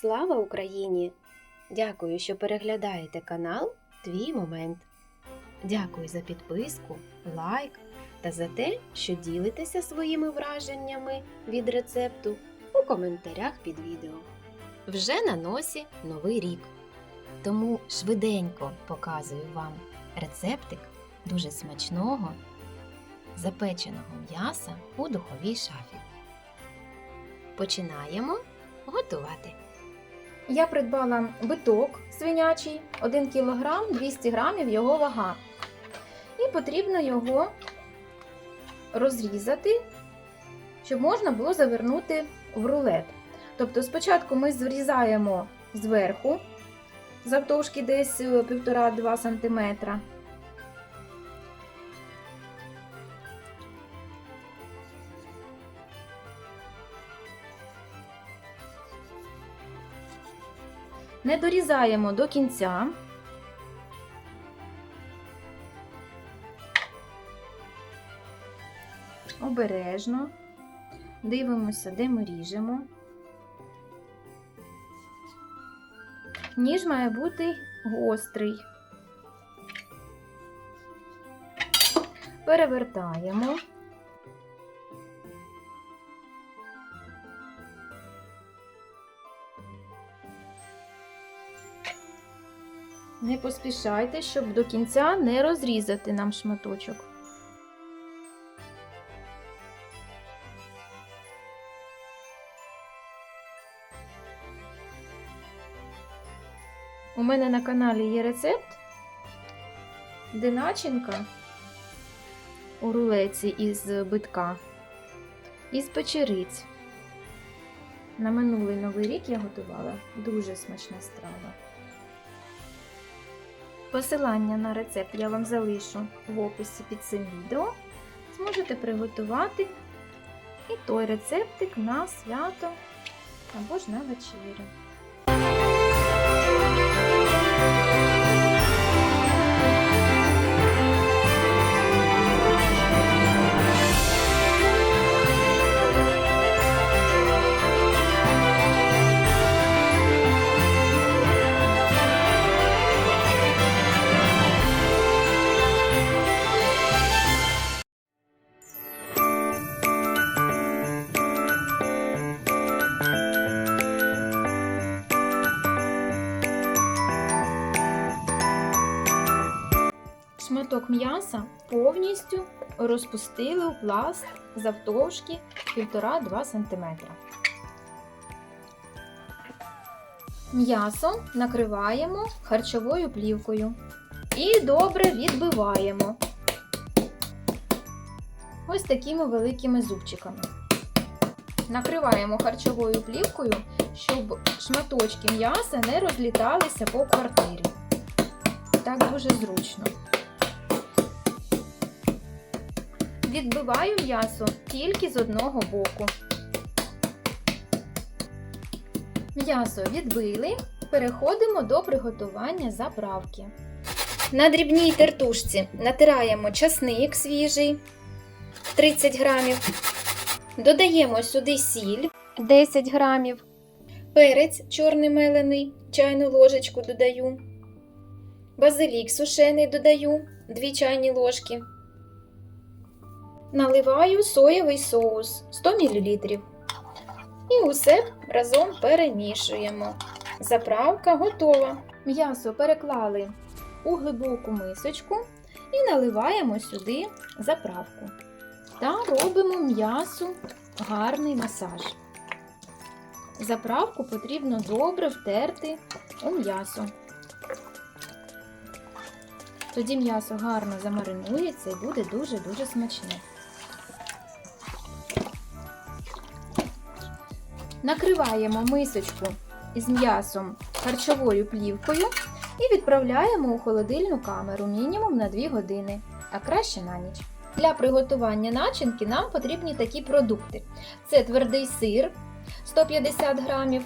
Слава Україні! Дякую, що переглядаєте канал Твій Момент. Дякую за підписку, лайк та за те, що ділитеся своїми враженнями від рецепту у коментарях під відео. Вже на носі новий рік. Тому швиденько показую вам рецептик дуже смачного запеченого м'яса у духовій шафі. Починаємо готувати. Я придбала биток свинячий 1 кг 200 г його вага. І потрібно його розрізати, щоб можна було завернути в рулет. Тобто спочатку ми зрізаємо зверху завтовшки десь 1,5-2 см. Не дорізаємо до кінця. Обережно дивимося, де ми ріжемо. Ніж має бути гострий. Перевертаємо. Не поспішайте, щоб до кінця не розрізати нам шматочок. У мене на каналі є рецепт, де начинка у рулеці із битка, із печериць. На минулий новий рік я готувала дуже смачна страва. Посилання на рецепт я вам залишу в описі під цим відео. Зможете приготувати і той рецептик на свято або ж на вечерю. Шматок м'яса повністю розпустили у пласт завтовшки 1,5-2 см. М'ясо накриваємо харчовою плівкою і добре відбиваємо ось такими великими зубчиками. Накриваємо харчовою плівкою, щоб шматочки м'яса не розліталися по квартирі. Так дуже зручно. Відбиваю м'ясо тільки з одного боку. М'ясо відбили, переходимо до приготування заправки. На дрібній тертушці натираємо часник свіжий 30 грамів. Додаємо сюди сіль 10 грамів. Перець чорний мелений, чайну ложечку додаю. Базилік сушений додаю 2 чайні ложки. Наливаю соєвий соус 100 мл. І усе разом перемішуємо. Заправка готова. М'ясо переклали у глибоку мисочку і наливаємо сюди заправку. Та робимо м'ясу гарний масаж. Заправку потрібно добре втерти у м'ясо. Тоді м'ясо гарно замаринується і буде дуже-дуже смачне. Накриваємо мисочку із м'ясом харчовою плівкою і відправляємо у холодильну камеру мінімум на 2 години, а краще на ніч. Для приготування начинки нам потрібні такі продукти: це твердий сир 150 грамів,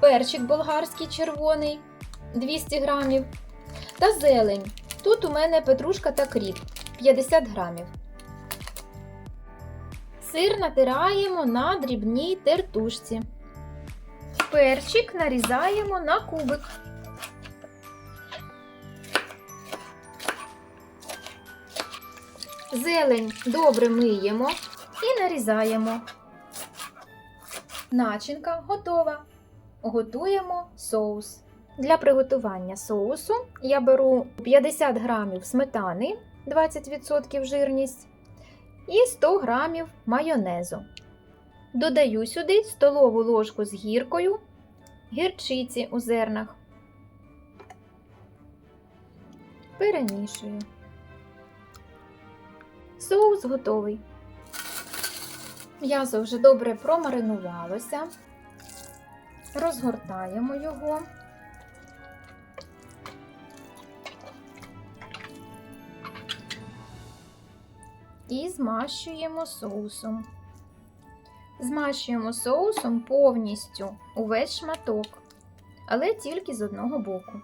перчик болгарський червоний 200 грамів та зелень. Тут у мене петрушка та кріп 50 грамів. Сир натираємо на дрібній тертушці. Перчик нарізаємо на кубик. Зелень добре миємо і нарізаємо. Начинка готова. Готуємо соус. Для приготування соусу я беру 50 грамів сметани 20% жирність і 100 грамів майонезу. Додаю сюди столову ложку з гіркою, гірчиці у зернах. Перемішую. Соус готовий. М'ясо вже добре промаринувалося. Розгортаємо його. І змащуємо соусом. Змащуємо соусом повністю увесь шматок, але тільки з одного боку.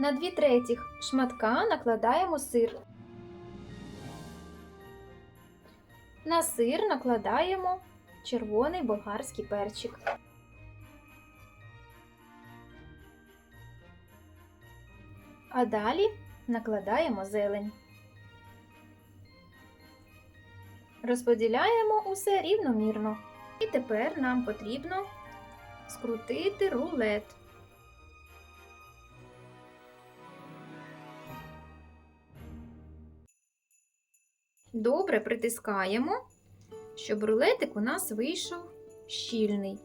На 2 третіх шматка накладаємо сир. На сир накладаємо червоний болгарський перчик. А далі накладаємо зелень. Розподіляємо усе рівномірно. І тепер нам потрібно скрутити рулет. Добре притискаємо, щоб рулетик у нас вийшов щільний.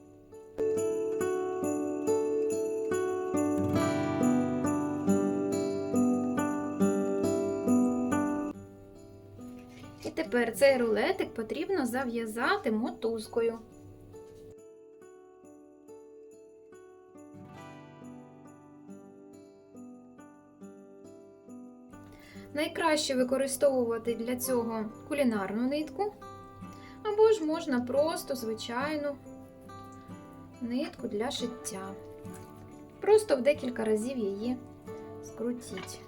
Цей рулетик потрібно зав'язати мотузкою. Найкраще використовувати для цього кулінарну нитку, або ж можна просто звичайну нитку для шиття. Просто в декілька разів її скрутіть.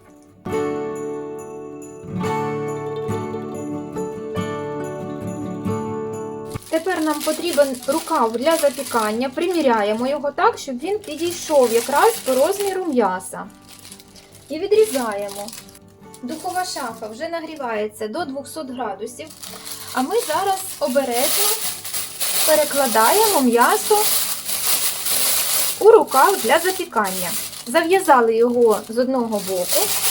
Нам потрібен рукав для запікання. Приміряємо його так, щоб він підійшов якраз по розміру м'яса. І відрізаємо. Духова шафа вже нагрівається до 200 градусів. А ми зараз обережно перекладаємо м'ясо у рукав для запікання. Зав'язали його з одного боку.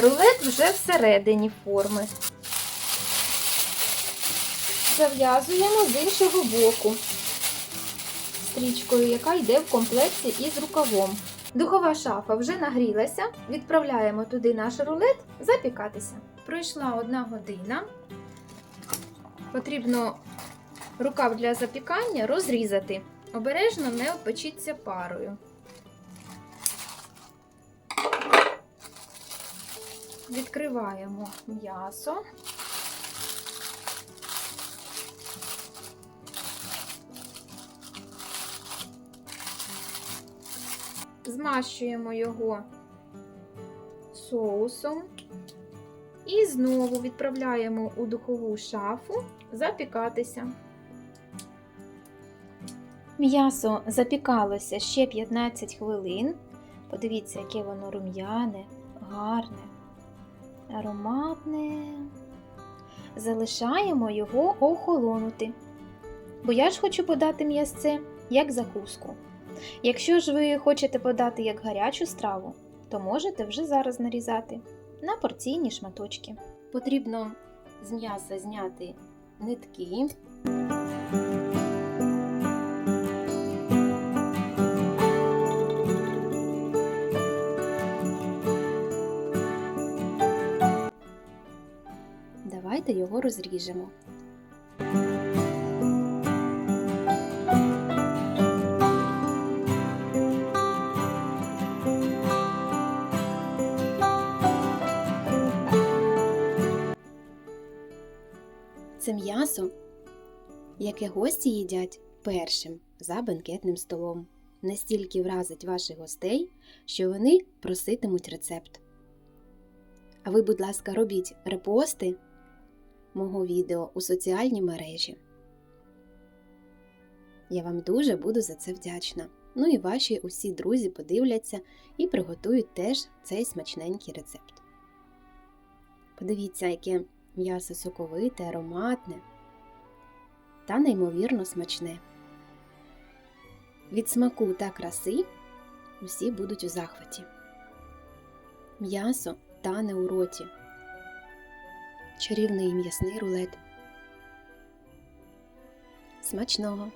Рулет вже всередині форми. Зав'язуємо з іншого боку стрічкою, яка йде в комплекті із рукавом. Духова шафа вже нагрілася. Відправляємо туди наш рулет запікатися. Пройшла одна година. Потрібно рукав для запікання розрізати. Обережно не опечіться парою. Відкриваємо м'ясо. Змащуємо його соусом і знову відправляємо у духову шафу запікатися. М'ясо запікалося ще 15 хвилин. Подивіться, яке воно рум'яне, гарне ароматне. Залишаємо його охолонути. Бо я ж хочу подати м'ясце як закуску. Якщо ж ви хочете подати як гарячу страву, то можете вже зараз нарізати на порційні шматочки. Потрібно з м'яса зняти нитки. Розріжемо. Це м'ясо, яке гості їдять першим за бенкетним столом. настільки вразить ваших гостей, що вони проситимуть рецепт. А ви, будь ласка, робіть репости мого відео у соціальній мережі. Я вам дуже буду за це вдячна. Ну і ваші усі друзі подивляться і приготують теж цей смачненький рецепт. Подивіться, яке м'ясо соковите, ароматне та неймовірно смачне. Від смаку та краси усі будуть у захваті. М'ясо тане у роті. Чарівний м'ясний рулет. Смачного!